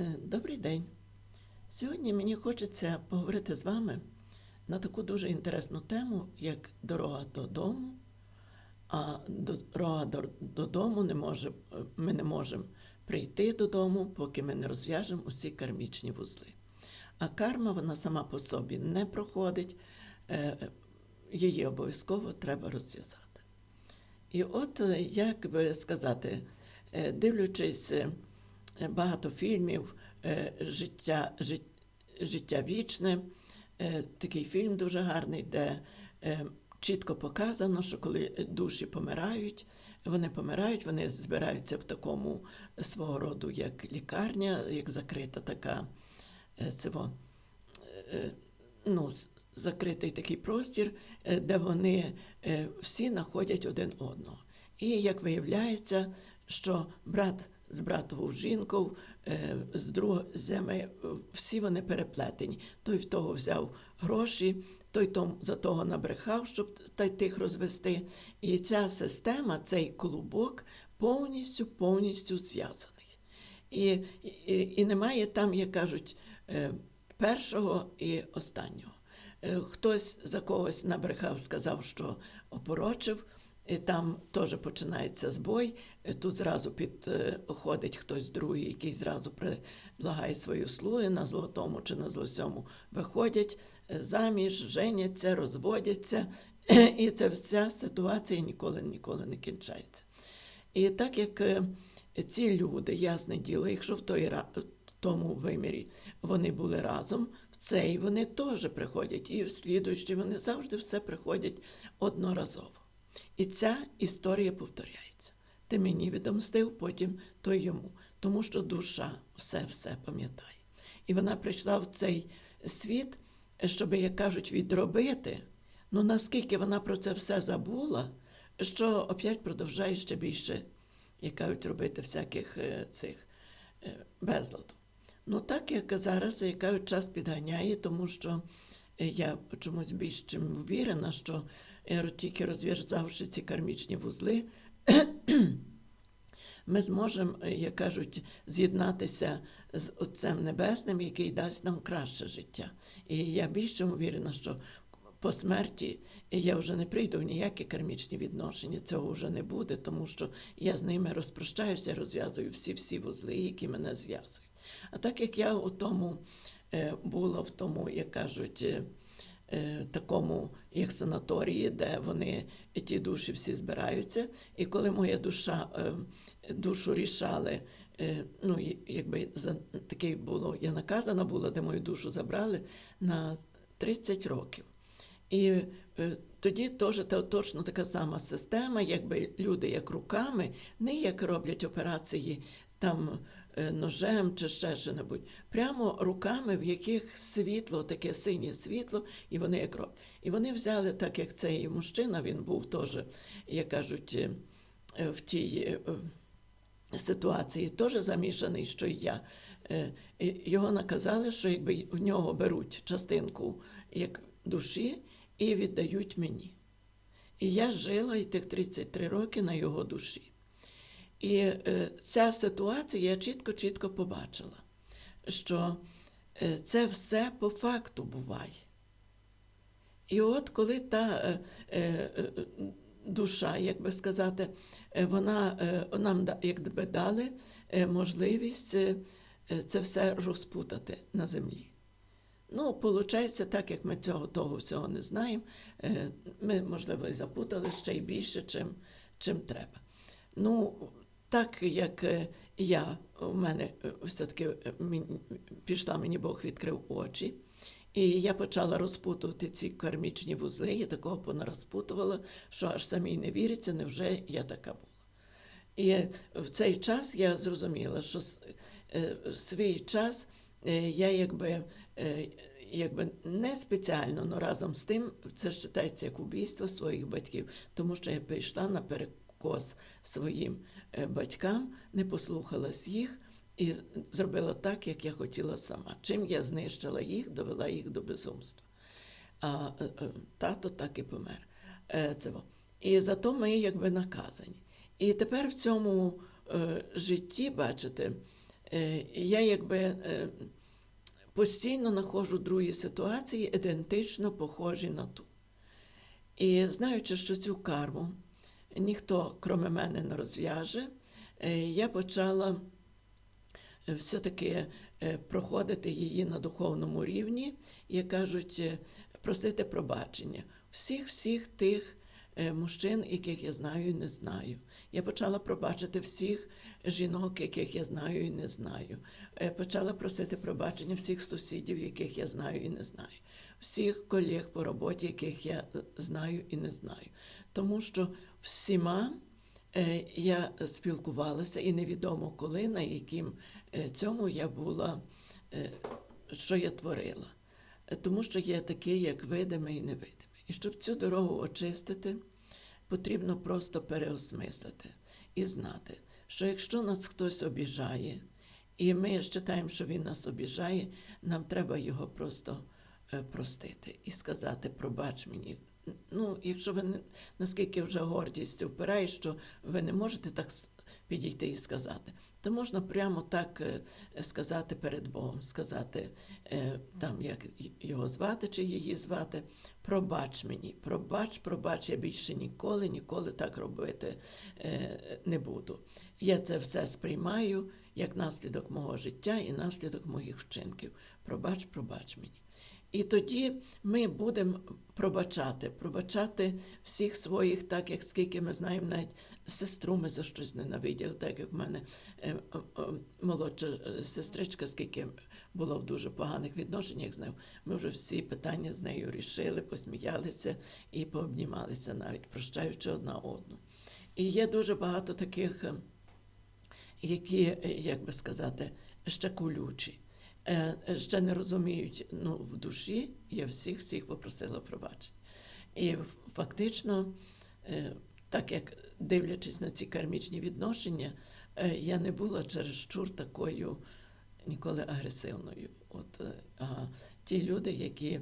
Е, Добрий день. Сьогодні мені хочеться поговорити з вами на таку дуже інтересну тему, як дорога додому. А дорога додому не може, ми не можемо прийти додому, поки ми не розв'яжемо усі кармічні вузли. А карма вона сама по собі не проходить, е, її обов'язково треба розв'язати. І от, е, як би сказати, дивлячись багато фільмів, е, життя, жит- життя вічне, е, такий фільм дуже гарний, де е, чітко показано, що коли душі помирають, вони помирають, вони збираються в такому свого роду, як лікарня, як закрита така е, цього, е, ну, закритий такий простір, е, де вони е, всі знаходять один одного. І як виявляється, що брат з братовою жінкою, е, з друзями, е, всі вони переплетені. Той в того взяв гроші, той том, за того набрехав, щоб тих розвести. І ця система, цей клубок повністю повністю зв'язаний. І, і, і немає там, як кажуть, е, першого і останнього. Е, Хтось за когось набрехав, сказав, що опорочив, і там теж починається збой. Е, Тут зразу підходить хтось другий, який зразу предлагає свої услуги на золотому чи на злосьому. Виходять е, заміж, женяться, розводяться, і ця вся ситуація ніколи ніколи не кінчається. І так як е, ці люди, ясне діло, якщо в той тому вимірі вони були разом, в цей вони теж приходять, і в слідуючий вони завжди все приходять одноразово. І ця історія повторяється. Ти мені відомстив, потім то йому, тому що душа все-все пам'ятає. І вона прийшла в цей світ, щоб, як кажуть, відробити. Ну наскільки вона про це все забула, що опять продовжує ще більше, як кажуть, робити всяких е, цих е, безладу. Ну так як зараз, як кажуть, час підганяє, тому що е, я чомусь більш чим впевнена, що тільки розв'язавши ці кармічні вузли, ми зможемо, як кажуть, з'єднатися з Отцем Небесним, який дасть нам краще життя. І я більше впевнена, що по смерті я вже не прийду в ніякі кармічні відношення, цього вже не буде, тому що я з ними розпрощаюся, розв'язую всі-всі вузли, які мене зв'язують. А так як я у тому е, була в тому, як кажуть, е, такому як санаторії, де вони ті душі всі збираються. І коли моя душа е, душу рішали, е, ну якби за таке було, я наказана була, де мою душу забрали на 30 років. І е, тоді теж та, точно така сама система, якби люди як руками, не як роблять операції там е, ножем чи ще що-небудь, прямо руками, в яких світло, таке синє світло, і вони як роблять. І вони взяли, так як цей мужчина, він був теж, як кажуть, е, е, в тій. е, е, ситуації теж замішаний, що і я. Е, Його наказали, що якби в нього беруть частинку як душі і віддають мені. І я жила і тих 33 роки на його душі. І е, ця ситуація я чітко-чітко побачила, що е, це все по факту буває. І от коли та е, душа, як би сказати, вона нам якби дали можливість це все розпутати на землі. Ну, виходить, так як ми цього того всього не знаємо, ми, можливо, і запутали ще й більше, чим, чим треба. Ну, так як е, я, у мене е, все-таки е, пішла, мені Бог відкрив очі, і я почала розпутувати ці кармічні вузли, я такого понарозпутувала, що аж самій не віриться, невже я така була. І в цей час я зрозуміла, що в свій час я якби, якби не спеціально, але разом з тим це вважається як убійство своїх батьків, тому що я прийшла на перекос своїм е, батькам, не послухалась їх і зробила так, як я хотіла сама. Чим я знищила їх, довела їх до безумства. А е, е, тато так і помер. І зато ми якби наказані. І тепер в цьому житті, бачите, я якби постійно знаходжу другі ситуації, ідентично похожі на ту. І знаючи, що цю карму ніхто, кроме мене, не розв'яже, е, я почала е, все-таки е, проходити її на духовному рівні, як кажуть, просити пробачення всіх всіх тих мужчин, яких я знаю і не знаю. Я почала пробачити всіх жінок, яких я знаю і не знаю. Почала просити пробачення всіх сусідів, яких я знаю і не знаю, всіх колег по роботі, яких я знаю і не знаю. Тому що всіма е, я спілкувалася, і невідомо коли, на яким е, цьому я була, е, що я творила. Тому що є такий, як видимий і невидимий. І щоб цю дорогу очистити, потрібно просто переосмислити і знати, що якщо нас хтось обіжає, і ми вважаємо, що він нас обіжає, нам треба його просто простити і сказати, пробач мені. Ну, якщо ви не, наскільки вже гордість впирає, що ви не можете так підійти і сказати, то можна прямо так е, сказати перед Богом, сказати е, там, як його звати чи її звати, пробач мені, пробач, пробач, я більше ніколи, ніколи так робити е, не буду. Я це все сприймаю як наслідок мого життя і наслідок моїх вчинків. Пробач, пробач мені. І тоді ми будемо пробачати, пробачати всіх своїх, так як скільки ми знаємо, навіть сестру ми за щось ненавиділи, так як в мене е, е, е, молодша сестричка, скільки було в дуже поганих відношеннях з нею. Ми вже всі питання з нею рішили, посміялися і пообнімалися навіть, прощаючи одна одну. І є дуже багато таких. які, як би сказати, ще колючі, ще не розуміють ну, в душі, я всіх всіх попросила пробачення. І фактично, е, так як дивлячись на ці кармічні відношення, е, я не була чересчур такою ніколи агресивною. От, е, а ті люди, які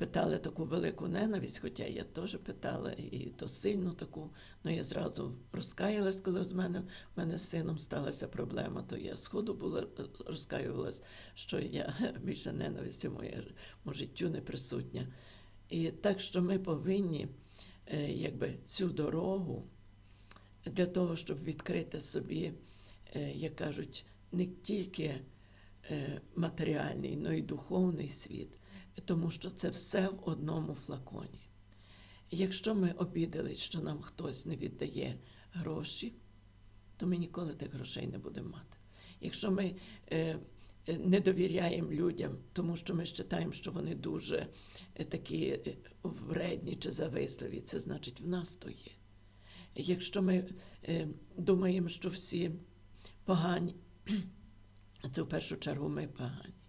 питали таку велику ненависть, хоча я теж питала, і то сильну таку, але я зразу розкаялась, коли з мене, в мене з сином сталася проблема, то я сходу була розкаювалась, що я більше ненависті в моєму життю не присутня. І так що ми повинні е, якби, цю дорогу для того, щоб відкрити собі, е, як кажуть, не тільки е, матеріальний, але й духовний світ, тому що це все в одному флаконі. Якщо ми обідались, що нам хтось не віддає гроші, то ми ніколи тих грошей не будемо мати. Якщо ми е, е, не довіряємо людям, тому що ми вважаємо, що вони дуже е, такі е, вредні чи зависливі, це значить в нас то є. Якщо ми е, думаємо, що всі погані, це в першу чергу ми погані.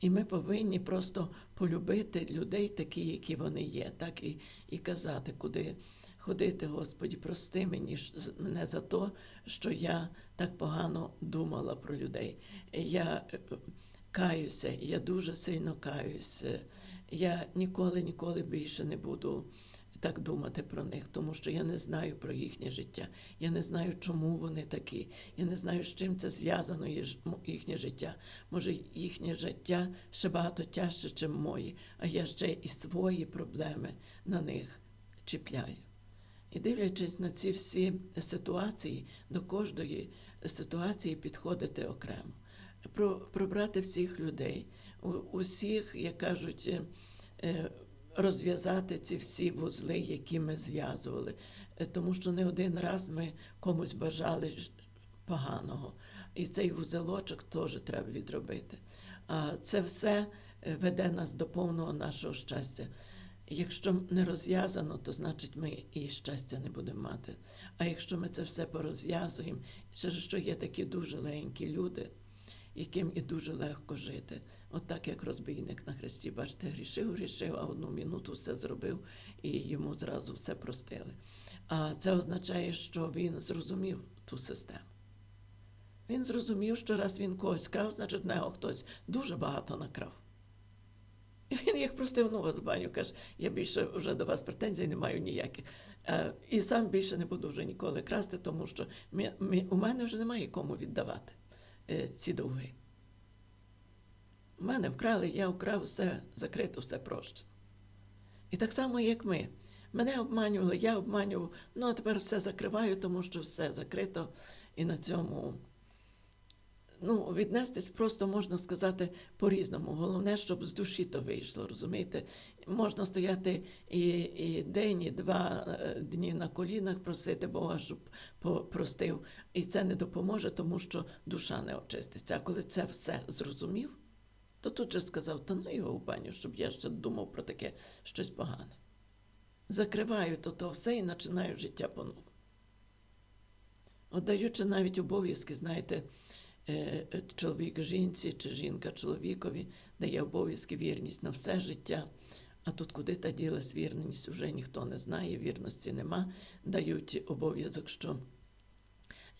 І ми повинні просто полюбити людей такі, які вони є, так і, і казати, куди ходити, Господі, прости мені мене за те, що я так погано думала про людей. Я е, каюся, я дуже сильно каюся. Я ніколи, ніколи більше не буду так думати про них, тому що я не знаю про їхнє життя. Я не знаю, чому вони такі. Я не знаю, з чим це зв'язано їхнє життя. Може, їхнє життя ще багато тяжче, ніж моє, а я ще і свої проблеми на них чіпляю. І дивлячись на ці всі ситуації, до кожної ситуації підходити окремо, про, пробрати всіх людей, усіх, як кажуть, е, розв'язати ці всі вузли, які ми зв'язували. Е, Тому що не один раз ми комусь бажали поганого. І цей вузелочок теж треба відробити. А це все е, веде нас до повного нашого щастя. Якщо не розв'язано, то значить ми і щастя не будемо мати. А якщо ми це все порозв'язуємо, через що є такі дуже легенькі люди, яким і дуже легко жити. От так як розбійник на хресті, бачите, грішив, грішив, а одну минуту все зробив і йому зразу все простили. А це означає, що він зрозумів ту систему. Він зрозумів, що раз він когось крав, значить в нього хтось дуже багато накрав. І він їх простив ну, в баню, каже, я більше вже до вас претензій не маю ніяких. Е, і сам більше не буду вже ніколи красти, тому що ми, ми, у мене вже немає кому віддавати. Е, ці довги. У мене вкрали, я вкрав все закрито, все проще. І так само, як ми. Мене обманювали, я обманював, ну а тепер все закриваю, тому що все закрито, і на цьому ну, віднестись просто можна сказати по-різному. Головне, щоб з душі то вийшло, розумієте? Можна стояти і, і день, і два е, дні на колінах, просити Бога, щоб по- простив. І це не допоможе, тому що душа не очиститься. А коли це все зрозумів, то тут же сказав, та ну його в баню, щоб я ще думав про таке щось погане. Закриваю то, то все і починаю життя по-новому. Отдаючи навіть обов'язки, знаєте, чоловік жінці чи жінка чоловікові дає обов'язки вірність на все життя. А тут куди та ділась вірність, вже ніхто не знає, вірності нема. Дають обов'язок, що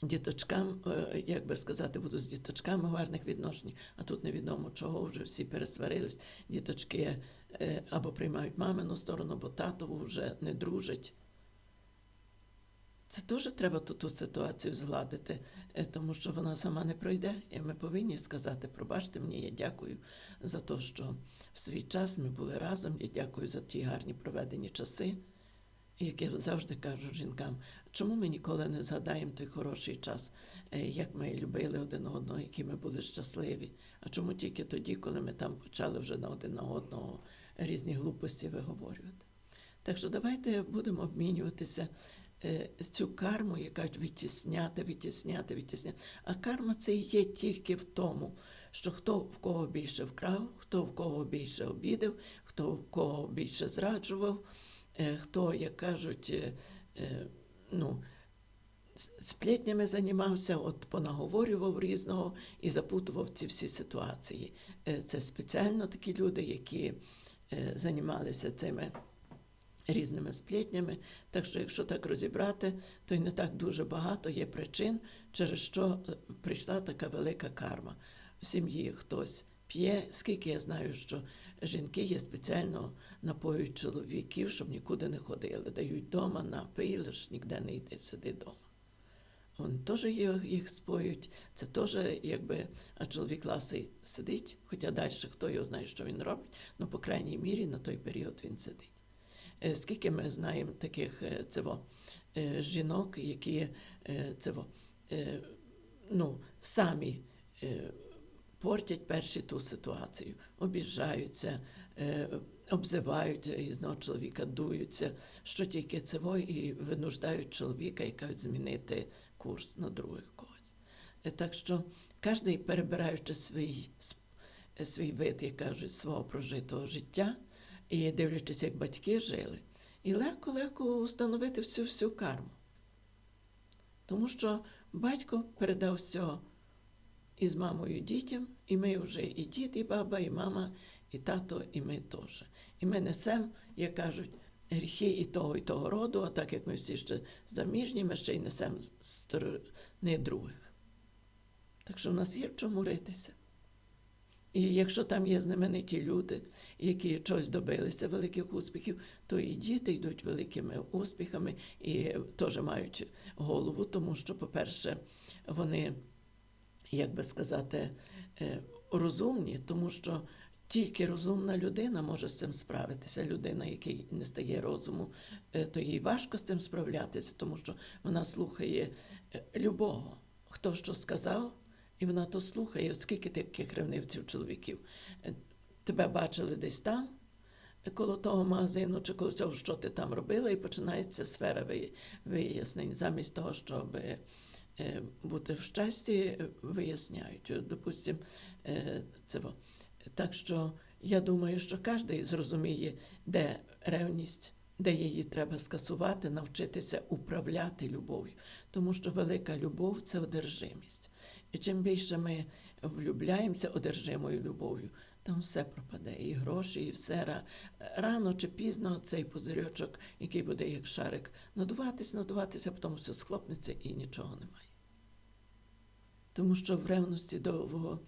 діточкам, е, як би сказати, будуть з діточками гарних відношеннях, а тут невідомо чого, вже всі пересварились. Діточки е, або приймають мамину сторону, або татову вже не дружать. Це теж треба ту, ту ситуацію згладити, е, тому що вона сама не пройде. І ми повинні сказати, пробачте мені, я дякую за те, що в свій час ми були разом. Я дякую за ті гарні проведені часи. Як я завжди кажу жінкам, чому ми ніколи не згадаємо той хороший час, е, як ми любили один одного, які ми були щасливі. А чому тільки тоді, коли ми там почали вже на один на одного різні глупості виговорювати? Так що давайте будемо обмінюватися цю карму, яка витісняти, витісняти, витісняти. А карма це є тільки в тому, що хто в кого більше вкрав, хто в кого більше обідав, хто в кого більше зраджував, е, хто, як кажуть, е, е, ну, сплетнями займався, от понаговорював різного і запутував ці всі ситуації. Е, Це спеціально такі люди, які е, займалися цими різними сплетнями. Так що, якщо так розібрати, то й не так дуже багато є причин, через що е, прийшла така велика карма. В сім'ї хтось п'є, скільки я знаю, що жінки є спеціально напоюють чоловіків, щоб нікуди не ходили. Дають вдома, напий, лиш ніде не йди, сиди вдома. Вони теж їх, споють, це теж якби, а чоловік ласий сидить, хоча далі хто його знає, що він робить, ну, по крайній мірі, на той період він сидить. Е, Скільки ми знаємо таких е, цево, е, жінок, які е, ну, самі портять перші ту ситуацію, обіжаються, обзивають різного чоловіка, дуються, що тільки цево і винуждають чоловіка і кажуть змінити курс на других когось. Так що кожен, перебираючи свій, свій вид, як кажуть, свого прожитого життя, і дивлячись, як батьки жили, і легко-легко установити всю всю карму. Тому що батько передав все із мамою дітям, і ми вже і дід, і баба, і мама, і тато, і ми теж. І ми несемо, як кажуть, гріхи і того, і того роду, а так як ми всі ще заміжні, ми ще й несемо сторони других. Так що в нас є в чому ритися. І якщо там є знамениті люди, які щось добилися великих успіхів, то і діти йдуть великими успіхами і теж мають голову, тому що, по-перше, вони, як би сказати, е, розумні, тому що тільки розумна людина може з цим справитися. Людина, якій не стає розуму, е, то їй важко з цим справлятися, тому що вона слухає е, любого, хто що сказав. І вона то слухає, скільки таких ревнивців чоловіків. Е, Тебе бачили десь там, е, коло того магазину, чи коло цього, що ти там робила, і починається сфера вияснень. Замість того, щоб е, бути в щасті, виясняють. Допустим, це. Так що я думаю, що кожен зрозуміє, де ревність, де її треба скасувати, навчитися управляти любов'ю. Тому що велика любов це одержимість. І чим більше ми влюбляємося одержимою любов'ю, там все пропаде, і гроші, і все. Рано чи пізно цей пузирьочок, який буде як шарик, надуватись, надуватися, потім все схлопнеться і нічого немає. Тому що в ревності довго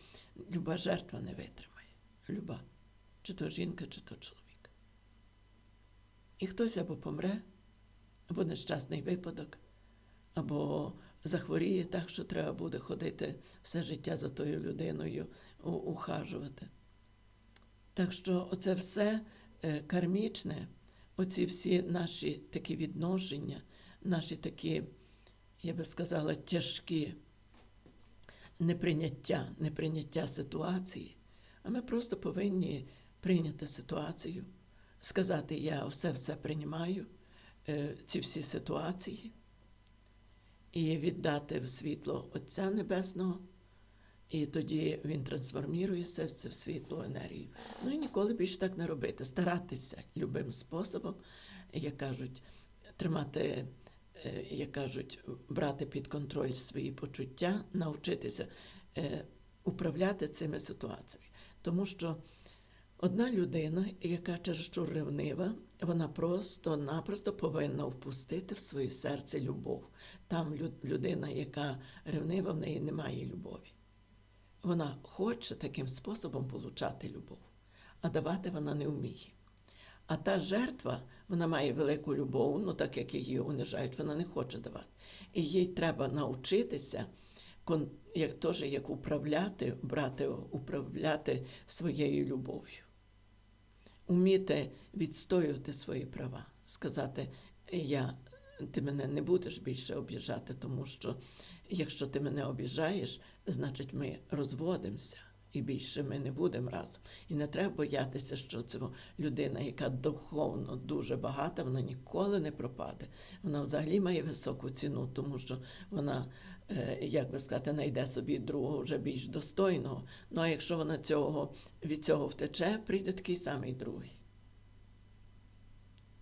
люба жертва не витримає. Люба. Чи то жінка, чи то чоловік. І хтось або помре, або нещасний випадок, або захворіє так, що треба буде ходити все життя за тою людиною, ухажувати. Так що оце все е, кармічне, оці всі наші такі відношення, наші такі, я би сказала, тяжкі неприйняття, неприйняття ситуації. А ми просто повинні прийняти ситуацію, сказати, я все все приймаю, е, ці всі ситуації, і віддати в світло Отця Небесного. І тоді він трансформує все це в світлу енергію. Ну і ніколи більше так не робити. Старатися любим способом, як кажуть, тримати, е, як кажуть, брати під контроль свої почуття, навчитися е, управляти цими ситуаціями. Тому що одна людина, яка чересчур ревнива, вона просто-напросто повинна впустити в своє серце любов. Там людина, яка ревнива, в неї немає любові. Вона хоче таким способом получати любов, а давати вона не вміє. А та жертва, вона має велику любов, ну так як її унижають, вона не хоче давати. І їй треба навчитися як, теж як управляти, брати, управляти своєю любов'ю. Уміти відстоювати свої права, сказати, я, ти мене не будеш більше обіжати, тому що якщо ти мене обіжаєш, значить ми розводимося. І більше ми не будемо разом. І не треба боятися, що це людина, яка духовно дуже багата, вона ніколи не пропаде. Вона взагалі має високу ціну, тому що вона, як би сказати, знайде собі другого вже більш достойного. Ну а якщо вона цього, від цього втече, прийде такий самий другий.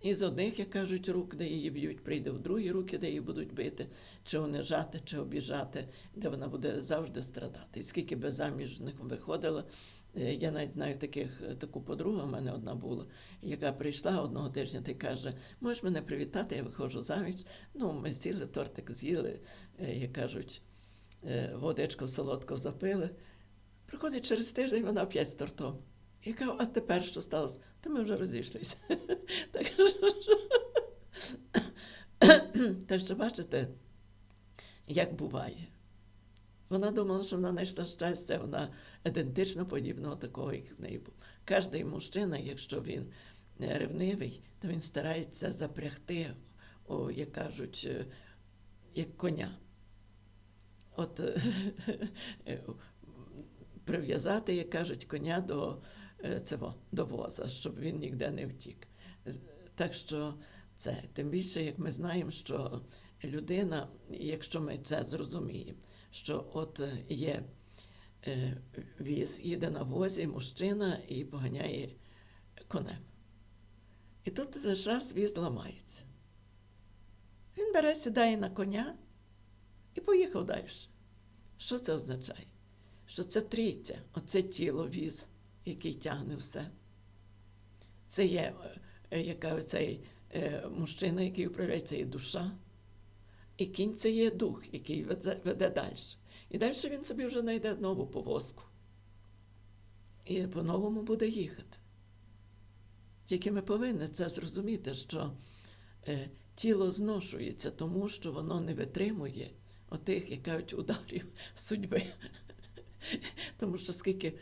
І з одних, як кажуть, рук, де її б'ють, прийде в другі руки, де її будуть бити, чи унижати, чи обіжати, де вона буде завжди страдати. І скільки би заміжних виходила, е, я навіть знаю таких, е, таку подругу, в мене одна була, яка прийшла одного тижня та й каже, можеш мене привітати, я виходжу заміж. Ну, ми з'їли тортик, з'їли, е, як кажуть, е, водичку солодко запили. Приходить через тиждень, вона опять з тортом. Яка, а тепер що сталося? Та ми вже розійшлися. Так що, бачите, як буває. Вона думала, що вона знайшла щастя, вона ідентично подібного такого, як в неї був. Кожний мужчина, якщо він е, ревнивий, то він старається запрягти, як кажуть, е, як коня. От е, прив'язати, як кажуть, коня до, е, цього, до воза, щоб він ніде не втік. Так що це, тим більше, як ми знаємо, що людина, якщо ми це зрозуміємо, що от є е, віз, їде на возі мужчина і поганяє конем. І тут раз віз ламається. Він бере, сідає на коня і поїхав далі. Що це означає? Що це трійця, оце тіло віз, який тягне все. Це є е, яка оцей е, мужчина, який управляє, це є душа. І кінь це є дух, який веде, веде далі. І далі він собі вже знайде нову повозку. І по-новому буде їхати. Тільки ми повинні це зрозуміти, що е, тіло зношується, тому що воно не витримує отих, як кажуть, ударів судьби. Тому що скільки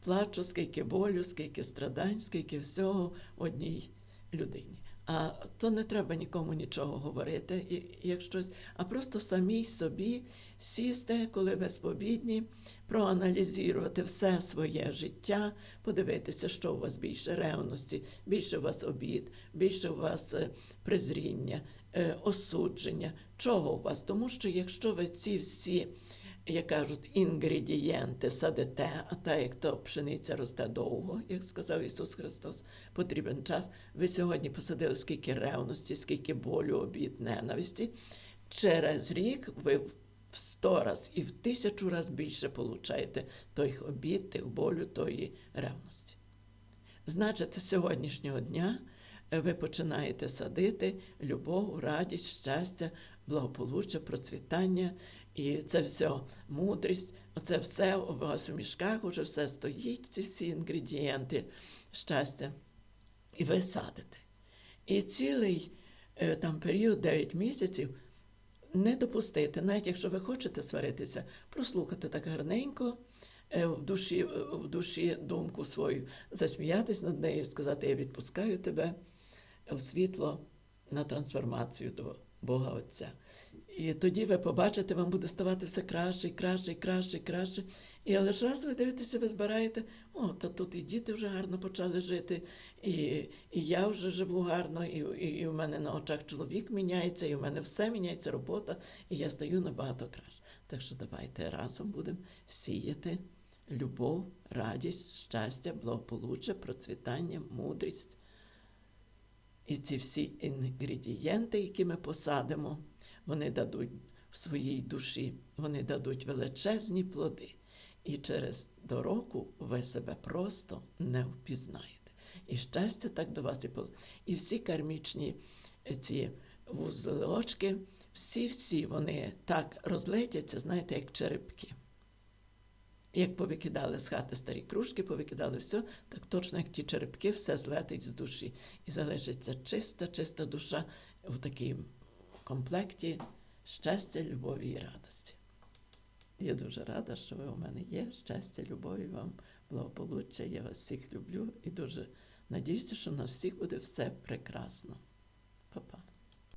плачу, скільки болю, скільки страдань, скільки всього в одній людині. А то не треба нікому нічого говорити, як щось, а просто самій собі сісти, коли ви сповідні, проаналізувати все своє життя, подивитися, що у вас більше ревності, більше у вас обід, більше у вас е, презріння, е, осудження. Чого у вас? Тому що якщо ви ці всі як кажуть, інгредієнти садите, а так як то пшениця росте довго, як сказав Ісус Христос, потрібен час. Ви сьогодні посадили скільки ревності, скільки болю, обід, ненависті. Через рік ви в сто раз і в тисячу раз більше получаєте той обід, тих болю, тої ревності. Значить, з сьогоднішнього дня е, ви починаєте садити любов, радість, щастя, благополуччя, процвітання. І це все мудрість, оце все у вас у мішках уже все стоїть, ці всі інгредієнти щастя. І ви садите. І цілий е, там період 9 місяців не допустити, навіть якщо ви хочете сваритися, прослухати так гарненько, е, в душі, в душі думку свою, засміятись над нею, сказати, я відпускаю тебе в світло на трансформацію до Бога Отця. І тоді ви побачите, вам буде ставати все краще, і краще, і краще, і краще. І але ж раз ви дивитеся, ви збираєте, о, та тут і діти вже гарно почали жити, і, і я вже живу гарно, і, і, і в мене на очах чоловік міняється, і в мене все міняється, робота, і я стаю набагато краще. Так що давайте разом будемо сіяти любов, радість, щастя, благополуччя, процвітання, мудрість. І ці всі інгредієнти, які ми посадимо, вони дадуть в своїй душі, вони дадуть величезні плоди. І через до року ви себе просто не впізнаєте. І щастя так до вас і пол- І всі кармічні е, ці вузлочки, всі-всі вони так розлетяться, знаєте, як черепки. Як повикидали з хати старі кружки, повикидали все, так точно як ті черепки, все злетить з душі. І залишиться чиста, чиста душа в такому комплекті щастя, любові і радості. Я дуже рада, що ви у мене є. Щастя, любові вам, благополуччя. Я вас всіх люблю і дуже надіюся, що на всіх буде все прекрасно. Па-па.